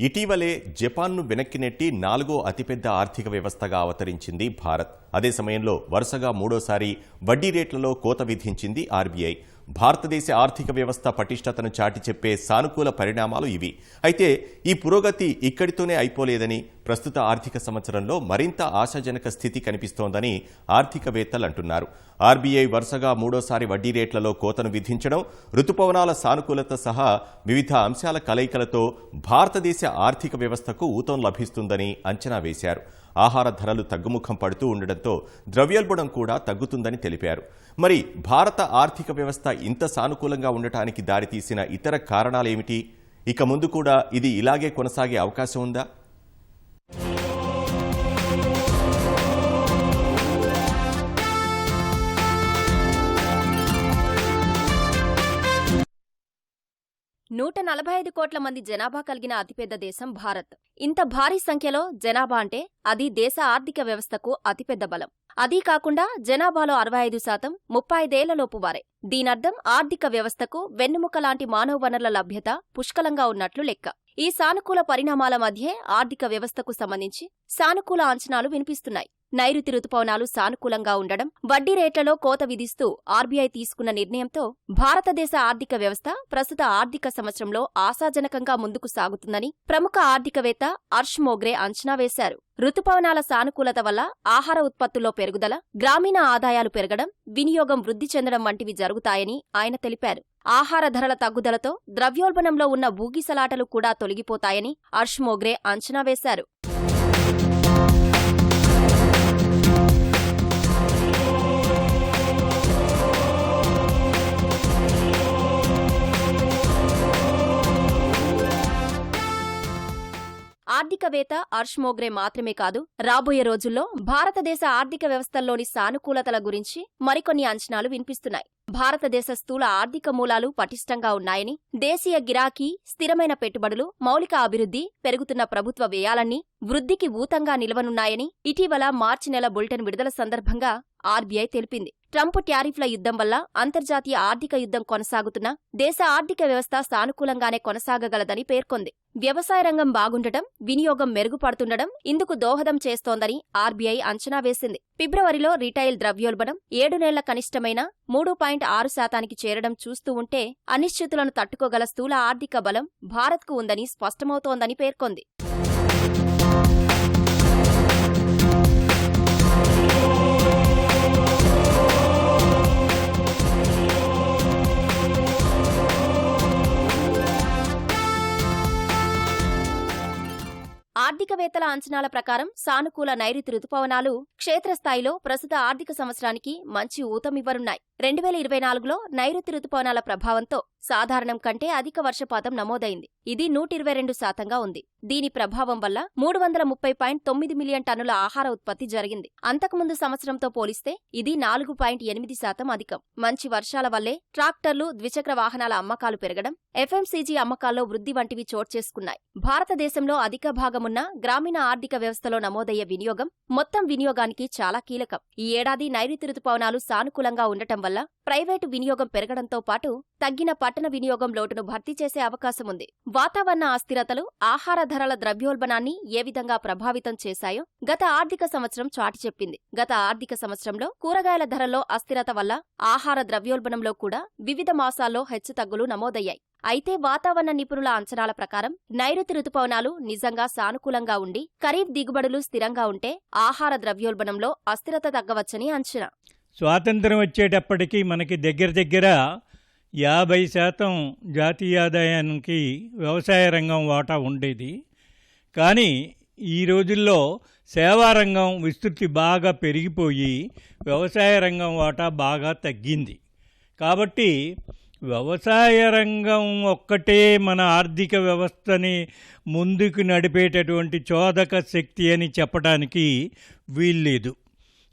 ఇటీవలే జపాన్ను వెనక్కి నెట్టి నాలుగో అతిపెద్ద ఆర్థిక వ్యవస్థగా అవతరించింది భారత్. అదే సమయంలో వరుసగా మూడోసారి వడ్డీ రేట్లలో కోత విధించింది ఆర్బీఐ. భారతదేశ ఆర్థిక వ్యవస్థ పటిష్టతను చాటి చెప్పే సానుకూల పరిణామాలు ఇవి. అయితే ఈ పురోగతి ఇక్కడితోనే అయిపోలేదని ప్రస్తుత ఆర్థిక సంవత్సరంలో మరింత ఆశాజనక స్థితి కనిపిస్తోందని ఆర్థికవేత్తలు అంటున్నారు. ఆర్బీఐ వరుసగా మూడోసారి వడ్డీ రేట్లలో కోతను విధించడం రుతుపవనాల సానుకూలత సహా వివిధ అంశాల కలయికలతో భారతదేశ ఆర్థిక వ్యవస్థకు ఊతం లభిస్తుందని అంచనా వేశారు. ఆహార ధరలు తగ్గుముఖం పడుతూ ఉండడంతో ద్రవ్యోల్బణం కూడా తగ్గుతుందని తెలిపారు. మరి భారత ఆర్థిక వ్యవస్థ ఇంత సానుకూలంగా ఉండటానికి దారితీసిన ఇతర కారణాలేమిటి? ఇక ముందు కూడా ఇది ఇలాగే కొనసాగే అవకాశం ఉందా? నూట నలభై ఐదు కోట్ల మంది జనాభా కలిగిన అతిపెద్ద దేశం భారత్. ఇంత భారీ సంఖ్యలో జనాభా అంటే అది దేశ ఆర్థిక వ్యవస్థకు అతిపెద్ద బలం. అదీ కాకుండా జనాభాలో అరవై ఐదు శాతం ముప్పై ఐదేళ్ళలోపు వారే. దీనర్థం ఆర్థిక వ్యవస్థకు వెన్నెముక లాంటి మానవ వనరుల లభ్యత పుష్కలంగా ఉన్నట్లు లెక్క. ఈ సానుకూల పరిణామాల మధ్యే ఆర్థిక వ్యవస్థకు సంబంధించి సానుకూల అంచనాలు వినిపిస్తున్నాయి. నైరుతి రుతుపవనాలు సానుకూలంగా ఉండడం వడ్డీ రేట్లలో కోత విధిస్తూ ఆర్బీఐ తీసుకున్న నిర్ణయంతో భారతదేశ ఆర్థిక వ్యవస్థ ప్రస్తుత ఆర్థిక సంవత్సరంలో ఆశాజనకంగా ముందుకు సాగుతుందని ప్రముఖ ఆర్థికవేత్త అర్ష్ మోగ్రే అంచనా వేశారు. రుతుపవనాల సానుకూలత వల్ల ఆహార ఉత్పత్తుల్లో పెరుగుదల గ్రామీణ ఆదాయాలు పెరగడం వినియోగం వృద్ధి చెందడం వంటివి జరుగుతాయని ఆయన తెలిపారు. ఆహార ధరల తగ్గుదలతో ద్రవ్యోల్బణంలో ఉన్న ఊగిసలాటలు కూడా తొలగిపోతాయని అర్ష్ మోగ్రే అంచనా వేశారు. ఆర్థికవేత్త అర్ష్ మోగ్రే మాత్రమే కాదు రాబోయే రోజుల్లో భారతదేశ ఆర్థిక వ్యవస్థల్లోని సానుకూలతల గురించి మరికొన్ని అంచనాలు వినిపిస్తున్నాయి. భారతదేశ స్థూల ఆర్థిక మూలాలు పటిష్టంగా ఉన్నాయని దేశీయ గిరాకీ స్థిరమైన పెట్టుబడులు మౌలిక అభివృద్ధి పెరుగుతున్న ప్రభుత్వ వ్యయాలన్నీ వృద్ధికి ఊతంగా నిలవనున్నాయని ఇటీవల మార్చి నెల బులెటిన్ విడుదల సందర్భంగా ఆర్బీఐ తెలిపింది. ట్రంప్ ట్యారిఫ్ల యుద్ధం వల్ల అంతర్జాతీయ ఆర్థిక యుద్ధం కొనసాగుతున్నా దేశ ఆర్థిక వ్యవస్థ సానుకూలంగానే కొనసాగగలదని పేర్కొంది. వ్యవసాయ రంగం బాగుండటం వినియోగం మెరుగుపడుతుండడం ఇందుకు దోహదం చేస్తోందని ఆర్బీఐ అంచనా వేసింది. ఫిబ్రవరిలో రిటైల్ ద్రవ్యోల్బణం ఏడు నెలల కనిష్టమైన మూడు పాయింట్ ఆరు శాతానికి చేరడం చూస్తూ ఉంటే అనిశ్చితులను తట్టుకోగల స్థూల ఆర్థిక బలం భారత్కు ఉందని స్పష్టమవుతోందని పేర్కొంది. ఆర్థికవేత్తల అంచనాల ప్రకారం సానుకూల నైరుతి రుతుపవనాలు క్షేత్రస్థాయిలో ప్రస్తుత ఆర్థిక సంవత్సరానికి మంచి ఊతమివ్వనున్నాయి. రెండు వేల ఇరవై నాలుగులో నైరుతి రుతుపవనాల ప్రభావంతో సాధారణం కంటే అధిక వర్షపాతం నమోదైంది. ఇది నూట ఇరవై రెండు శాతంగా ఉంది. దీని ప్రభావం వల్ల మూడు వందల ముప్పై పాయింట్ తొమ్మిది మిలియన్ టన్నుల ఆహార ఉత్పత్తి జరిగింది. అంతకుముందు సంవత్సరంతో పోలిస్తే ఇది నాలుగు పాయింట్ ఎనిమిది శాతం అధికం. మంచి వర్షాల వల్లే ట్రాక్టర్లు ద్విచక్ర వాహనాల అమ్మకాలు పెరగడం ఎఫ్ఎంసీజీ అమ్మకాల్లో వృద్ధి వంటివి చోటు చేసుకున్నాయి. భారతదేశంలో అధిక భాగమున్న గ్రామీణ ఆర్థిక వ్యవస్థలో నమోదయ్యే వినియోగం మొత్తం వినియోగానికి చాలా కీలకం. ఈ ఏడాది నైరుతి రుతుపవనాలు సానుకూలంగా ఉండటం వల్ల ప్రైవేటు వినియోగం పెరగడంతో పాటు తగ్గిన పట్టణ వినియోగం లోటును భర్తీ చేసే అవకాశం ఉంది. వాతావరణ అస్థిరతలు ఆహార ధరల ద్రవ్యోల్బణాన్ని ఏ విధంగా ప్రభావితం చేశాయో గత ఆర్థిక సంవత్సరం చాటి చెప్పింది. గత ఆర్థిక సంవత్సరంలో కూరగాయల ధరల్లో అస్థిరత వల్ల ఆహార ద్రవ్యోల్బణంలో కూడా వివిధ మాసాల్లో హెచ్చుతగ్గులు నమోదయ్యాయి. అయితే వాతావరణ నిపుణుల అంచనాల ప్రకారం నైరుతి రుతుపవనాలు నిజంగా సానుకూలంగా ఉండి ఖరీఫ్ దిగుబడులు స్థిరంగా ఉంటే ఆహార ద్రవ్యోల్బణంలో అస్థిరత తగ్గవచ్చని అంచనా. స్వాతంత్రం వచ్చేటప్పటికి మనకి దగ్గర దగ్గర యాభై శాతం జాతీయ ఆదాయానికి వ్యవసాయ రంగం వాటా ఉండేది. కానీ ఈ రోజుల్లో సేవారంగం విస్తృతి బాగా పెరిగిపోయి వ్యవసాయ రంగం వాటా బాగా తగ్గింది. కాబట్టి వ్యవసాయ రంగం ఒక్కటే మన ఆర్థిక వ్యవస్థని ముందుకు నడిపేటటువంటి చోదక శక్తి అని చెప్పడానికి వీల్లేదు.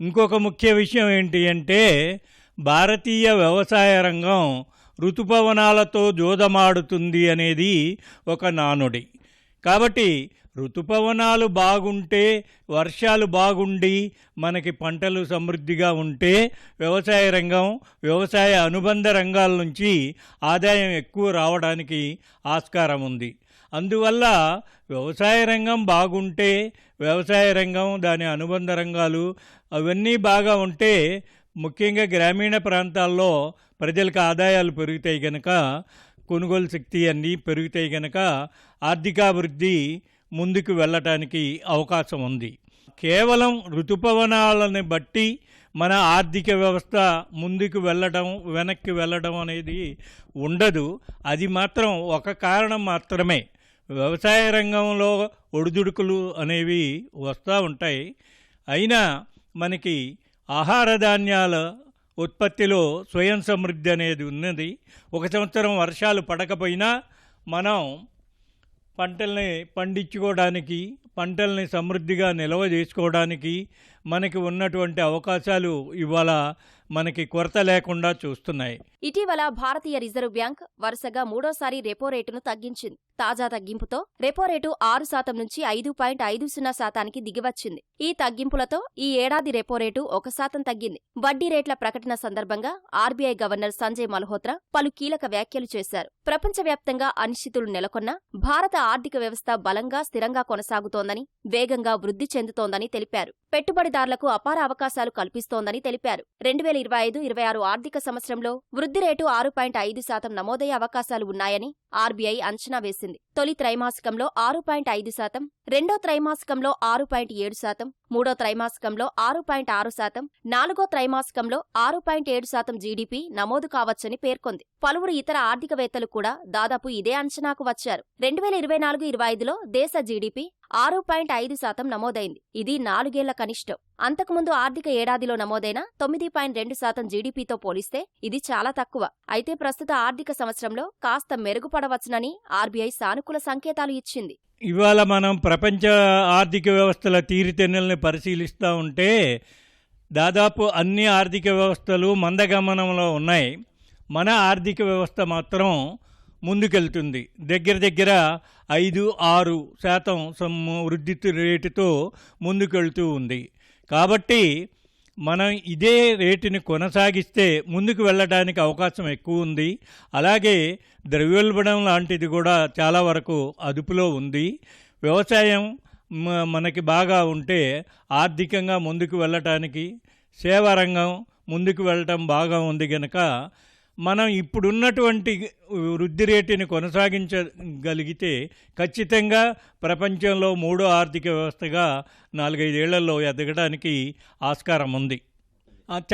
ఇంకొక ముఖ్య విషయం ఏంటి అంటే భారతీయ వ్యవసాయ రంగం ఋతుపవనాలతో జోదమాడుతుంది అనేది ఒక నానుడి. కాబట్టి ఋతుపవనాలు బాగుంటే వర్షాలు బాగుండి మనకి పంటలు సమృద్ధిగా ఉంటే వ్యవసాయ రంగం వ్యవసాయ అనుబంధ రంగాల నుంచి ఆదాయం ఎక్కువ రావడానికి ఆస్కారం ఉంది. అందువల్ల వ్యవసాయ రంగం బాగుంటే వ్యవసాయ రంగం దాని అనుబంధ రంగాలు అవన్నీ బాగా ఉంటే ముఖ్యంగా గ్రామీణ ప్రాంతాల్లో ప్రజలకు ఆదాయాలు పెరుగుతాయి కనుక కొనుగోలు శక్తి అన్నీ పెరుగుతాయి కనుక ఆర్థికాభివృద్ధి ముందుకు వెళ్ళటానికి అవకాశం ఉంది. కేవలం ఋతుపవనాలని బట్టి మన ఆర్థిక వ్యవస్థ ముందుకు వెళ్ళడం వెనక్కి వెళ్ళడం అనేది ఉండదు. అది మాత్రం ఒక కారణం మాత్రమే. వ్యవసాయ రంగంలో ఒడిదుడుకులు అనేవి వస్తూ ఉంటాయి. అయినా మనకి ఆహార ధాన్యాల ఉత్పత్తిలో స్వయం సమృద్ధి అనేది ఉన్నది. ఒక సంవత్సరం వర్షాలు పడకపోయినా మనం పంటల్ని పండించుకోవడానికి పంటల్ని సమృద్ధిగా నిల్వ చేసుకోవడానికి మనకి ఉన్నటువంటి అవకాశాలు ఇవాళ మనకి కొరత లేకుండా చూస్తున్నాయి. ఇటీవల భారతీయ రిజర్వ్ బ్యాంక్ వరుసగా మూడోసారి రెపో రేటును తగ్గించింది. తాజా తగ్గింపుతో రెపో రేటు ఆరు శాతం నుంచి ఐదు పాయింట్ ఐదు సున్నా శాతానికి దిగివచ్చింది. ఈ తగ్గింపులతో ఈ ఏడాది రెపో రేటు ఒక శాతం తగ్గింది. వడ్డీ రేట్ల ప్రకటన సందర్భంగా ఆర్బీఐ గవర్నర్ సంజయ్ మల్హోత్రా పలు కీలక వ్యాఖ్యలు చేశారు. ప్రపంచవ్యాప్తంగా అనిశ్చితులు నెలకొన్నా భారత ఆర్థిక వ్యవస్థ బలంగా స్థిరంగా కొనసాగుతోందని వేగంగా వృద్ధి చెందుతోందని తెలిపారు. పెట్టుబడి పెట్టుబడిదారులకు అపార అవకాశాలు కల్పిస్తోందని తెలిపారు. రెండు వేల ఇరవై ఐదు ఇరవై ఆరు ఆర్థిక సంవత్సరంలో వృద్ధి రేటు ఆరు పాయింట్ ఐదు శాతం నమోదయ్యే అవకాశాలు ఉన్నాయని ఆర్బీఐ అంచనా వేసింది. తొలి త్రైమాసికంలో ఆరు పాయింట్ ఐదు శాతం రెండో త్రైమాసికంలో ఆరు పాయింట్ ఏడు శాతం మూడో త్రైమాసికంలో ఆరు పాయింట్ ఆరు శాతం నాలుగో త్రైమాసికంలో ఆరు పాయింట్ ఏడు శాతం జీడీపీ నమోదు కావచ్చని పేర్కొంది. పలువురు ఇతర ఆర్థికవేత్తలు కూడా దాదాపు ఇదే అంచనాకు వచ్చారు. రెండు వేల ఇరవై నాలుగు ఇరవై ఐదులో దేశ జీడీపీ ఆరు పాయింట్ ఐదు శాతం నమోదైంది. ఇది నాలుగేళ్ళ కనిష్టం. అంతకుముందు ఆర్థిక ఏడాదిలో నమోదైన తొమ్మిది పాయింట్ రెండు శాతం జీడీపీతో పోలిస్తే ఇది చాలా తక్కువ. అయితే ప్రస్తుత ఆర్థిక సంవత్సరంలో కాస్త మెరుగుపడవచ్చునని ఆర్బీఐ సానుకూల సంకేతాలు ఇచ్చింది. ఇవాళ మనం ప్రపంచ ఆర్థిక వ్యవస్థల తీరుతెన్నుల్ని పరిశీలిస్తూ ఉంటే దాదాపు అన్ని ఆర్థిక వ్యవస్థలు మందగమనంలో ఉన్నాయి. మన ఆర్థిక వ్యవస్థ మాత్రం ముందుకెళ్తుంది. దగ్గర దగ్గర ఐదు ఆరు శాతం సమ్- వృద్ధి రేటుతో ముందుకెళ్తూ ఉంది. కాబట్టి మనం ఇదే రేటుని కొనసాగిస్తే ముందుకు వెళ్ళడానికి అవకాశం ఎక్కువ ఉంది. అలాగే ద్రవ్యోల్బణం లాంటిది కూడా చాలా వరకు అదుపులో ఉంది. వ్యవసాయం మనకి బాగా ఉంటే ఆర్థికంగా ముందుకు వెళ్ళటానికి సేవా రంగం ముందుకు వెళ్ళటం బాగా ఉంది కనుక మనం ఇప్పుడున్నటువంటి వృద్ధి రేటుని కొనసాగించగలిగితే ఖచ్చితంగా ప్రపంచంలో మూడో ఆర్థిక వ్యవస్థగా నాలుగైదేళ్ళలో ఎదగడానికి ఆస్కారం ఉంది.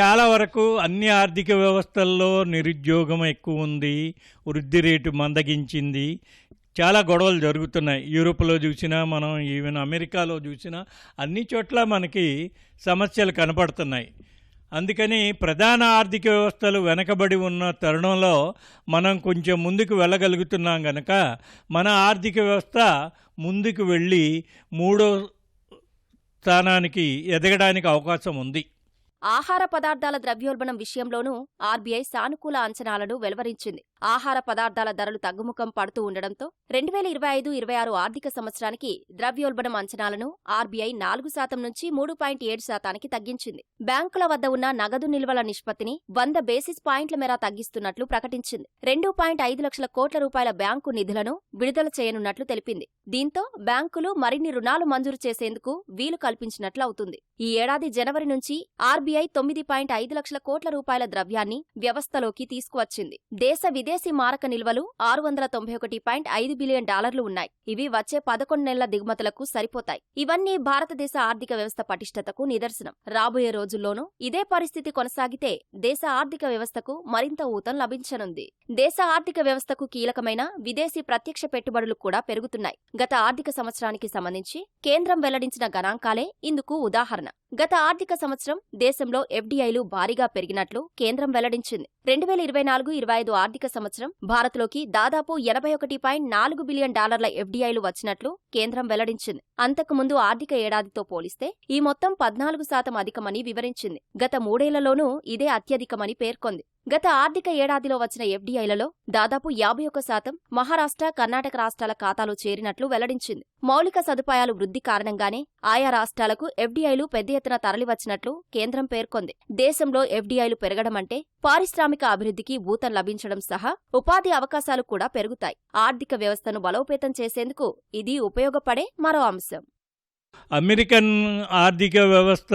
చాలా వరకు అన్ని ఆర్థిక వ్యవస్థల్లో నిరుద్యోగం ఎక్కువ ఉంది వృద్ధి రేటు మందగించింది చాలా గొడవలు జరుగుతున్నాయి. యూరోప్లో చూసినా మనం ఈవెన్ అమెరికాలో చూసినా అన్ని చోట్ల మనకి సమస్యలు కనపడుతున్నాయి. అందుకని ప్రధాన ఆర్థిక వ్యవస్థలు వెనకబడి ఉన్న తరుణంలో మనం కొంచెం ముందుకు వెళ్ళగలుగుతున్నాం గనక మన ఆర్థిక వ్యవస్థ ముందుకు వెళ్ళి మూడో స్థానానికి ఎదగడానికి అవకాశం ఉంది. ఆహార పదార్థాల ద్రవ్యోల్బణం విషయంలోనూ ఆర్బీఐ సానుకూల అంచనాలను వెలువరించింది. ఆహార పదార్థాల ధరలు తగ్గుముఖం పడుతూ ఉండడంతో రెండు వేల ఇరవై ఐదు ఇరవై ఆరు ఆర్థిక సంవత్సరానికి ద్రవ్యోల్బణం అంచనాలను ఆర్బీఐ నాలుగు శాతం నుంచి మూడు పాయింట్ ఏడు శాతానికి తగ్గించింది. బ్యాంకుల వద్ద ఉన్న నగదు నిల్వల నిష్పత్తిని వంద బేసిస్ పాయింట్ల మేర తగ్గిస్తున్నట్లు ప్రకటించింది. రెండు పాయింట్ ఐదు లక్షల కోట్ల రూపాయల బ్యాంకు నిధులను విడుదల చేయనున్నట్లు తెలిపింది. దీంతో బ్యాంకులు మరిన్ని రుణాలు మంజూరు చేసేందుకు వీలు కల్పించినట్లు అవుతుంది. ఈ ఏడాది జనవరి నుంచి ఆర్బీఐ తొమ్మిది పాయింట్ ఐదు లక్షల కోట్ల రూపాయల ద్రవ్యాన్ని వ్యవస్థలోకి తీసుకువచ్చింది. దేశ విదేశ మారక నిల్వలు ఆరు వందల తొంభై ఒకటి పాయింట్ ఐదు బిలియన్ డాలర్లు ఉన్నాయి. ఇవి వచ్చే పదకొండు నెలల దిగుమతులకు సరిపోతాయి. ఇవన్నీ భారతదేశ ఆర్థిక వ్యవస్థ పటిష్టతకు నిదర్శనం. రాబోయే రోజుల్లోనూ ఇదే పరిస్థితి కొనసాగితే దేశ ఆర్థిక వ్యవస్థకు మరింత ఊతం లభించనుంది. దేశ ఆర్థిక వ్యవస్థకు కీలకమైన విదేశీ ప్రత్యక్ష పెట్టుబడులు కూడా పెరుగుతున్నాయి. గత ఆర్థిక సంవత్సరానికి సంబంధించి కేంద్రం వెల్లడించిన గణాంకాలే ఇందుకు ఉదాహరణ. గత ఆర్థిక సంవత్సరం దేశంలో ఎఫ్డీఐలు భారీగా పెరిగినట్లు కేంద్రం వెల్లడించింది. రెండు వేల ఇరవై నాలుగు ఇరవై ఐదు ఆర్థిక సంవత్సరం భారత్లోకి దాదాపు ఎనభై ఒకటి పాయింట్ నాలుగు బిలియన్ డాలర్ల ఎఫ్డీఐలు వచ్చినట్లు కేంద్రం వెల్లడించింది. అంతకు ముందు ఆర్థిక ఏడాదితో పోలిస్తే ఈ మొత్తం పద్నాలుగు శాతం అధికమని వివరించింది. గత మూడేళ్ళలోనూ ఇదే అత్యధికమని పేర్కొంది. గత ఆర్థిక ఏడాదిలో వచ్చిన ఎఫ్డీఐలలో దాదాపు యాభై ఒక్క శాతం మహారాష్ట్ర కర్ణాటక రాష్ట్రాల ఖాతాలో చేరినట్లు వెల్లడించింది. మౌలిక సదుపాయాలు వృద్ధి కారణంగానే ఆయా రాష్ట్రాలకు ఎఫ్డీఐలు పెద్ద ఎత్తున తరలివచ్చినట్లు కేంద్రం పేర్కొంది. దేశంలో ఎఫ్డీఐలు పెరగడం అంటే పారిశ్రామిక అభివృద్ధికి ఊతం లభించడం సహా ఉపాధి అవకాశాలు కూడా పెరుగుతాయి. ఆర్థిక వ్యవస్థను బలోపేతం చేసేందుకు ఇది ఉపయోగపడే మరో అంశం. అమెరికన్ ఆర్థిక వ్యవస్థ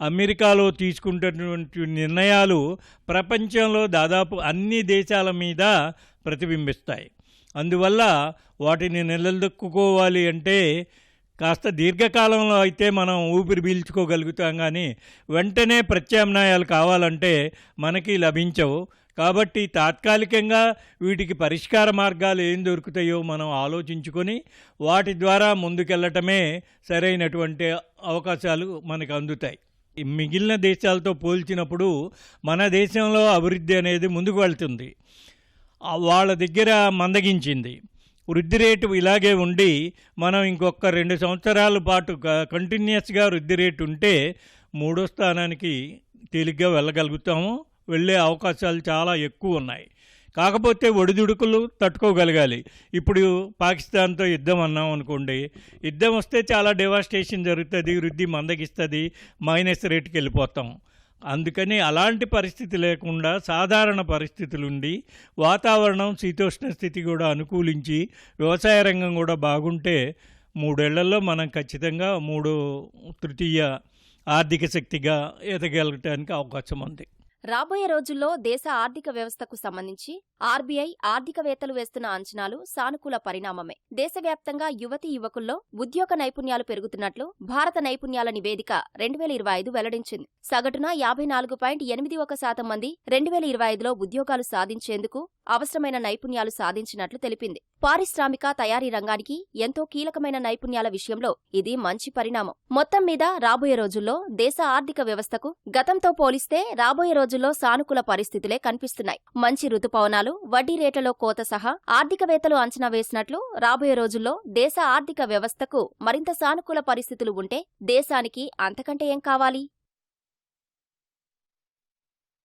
అమెరికాలో తీసుకుంటున్నటువంటి నిర్ణయాలు ప్రపంచంలో దాదాపు అన్ని దేశాల మీద ప్రతిబింబిస్తాయి. అందువల్ల వాటిని నిలదొక్కుకోవాలి అంటే కాస్త దీర్ఘకాలంలో అయితే మనం ఊపిరి పీల్చుకోగలుగుతాం కానీ వెంటనే ప్రత్యామ్నాయాలు కావాలంటే మనకి లభించవు. కాబట్టి తాత్కాలికంగా వీటికి పరిష్కార మార్గాలు ఏం దొరుకుతాయో మనం ఆలోచించుకొని వాటి ద్వారా ముందుకెళ్ళటమే సరైనటువంటి అవకాశాలు మనకు అందుతాయి. మిగిలిన దేశాలతో పోల్చినప్పుడు మన దేశంలో అభివృద్ధి అనేది ముందుకు వెళ్తుంది. వాళ్ళ దగ్గర మందగించింది. వృద్ధి రేటు ఇలాగే ఉండి మనం ఇంకొక రెండు సంవత్సరాల పాటు కంటిన్యూస్గా వృద్ధి రేటు ఉంటే మూడో స్థానానికి తేలిగ్గా వెళ్ళగలుగుతాము. వెళ్ళే అవకాశాలు చాలా ఎక్కువ ఉన్నాయి. కాకపోతే ఒడిదుడుకులు తట్టుకోగలగాలి. ఇప్పుడు పాకిస్తాన్తో యుద్ధం అన్నాం అనుకోండి యుద్ధం వస్తే చాలా డెవాస్టేషన్ జరుగుతుంది వృద్ధి మందగిస్తుంది మైనస్ రేట్కి వెళ్ళిపోతాం అందుకని అలాంటి పరిస్థితి లేకుండా సాధారణ పరిస్థితులుండి వాతావరణం శీతోష్ణ స్థితి కూడా అనుకూలించి వ్యవసాయ రంగం కూడా బాగుంటే మూడేళ్ళలో మనం ఖచ్చితంగా మూడు తృతీయ ఆర్థిక శక్తిగా ఎదగలగటానికి అవకాశం ఉంది. రాబోయే రోజుల్లో దేశ ఆర్థిక వ్యవస్థకు సంబంధించి ఆర్బీఐ ఆర్థికవేత్తలు వేస్తున్న అంచనాలు సానుకూల పరిణామమే. దేశవ్యాప్తంగా యువతి యువకుల్లో ఉద్యోగ నైపుణ్యాలు పెరుగుతున్నట్లు భారత నైపుణ్యాల నివేదిక రెండు వేల ఇరవై ఐదు వెల్లడించింది. సగటున యాభై నాలుగు పాయింట్ ఎనిమిది ఒక శాతం మంది రెండు వేల ఇరవై ఐదులో ఉద్యోగాలు సాధించేందుకు అవసరమైన నైపుణ్యాలు సాధించినట్లు తెలిపింది. పారిశ్రామిక తయారీ రంగానికి ఎంతో కీలకమైన నైపుణ్యాల విషయంలో ఇది మంచి పరిణామం. మొత్తం మీద రాబోయే రోజుల్లో దేశ ఆర్థిక వ్యవస్థకు గతంతో పోలిస్తే రాబోయే రోజుల్లో సానుకూల పరిస్థితులే కనిపిస్తున్నాయి. మంచి రుతుపవనాలు వడ్డీ రేట్లలో కోత సహా ఆర్థికవేత్తలు అంచనా వేసినట్లు రాబోయే రోజుల్లో దేశ ఆర్థిక వ్యవస్థకు మరింత సానుకూల పరిస్థితులు ఉంటే దేశానికి అంతకంటే ఏం కావాలి?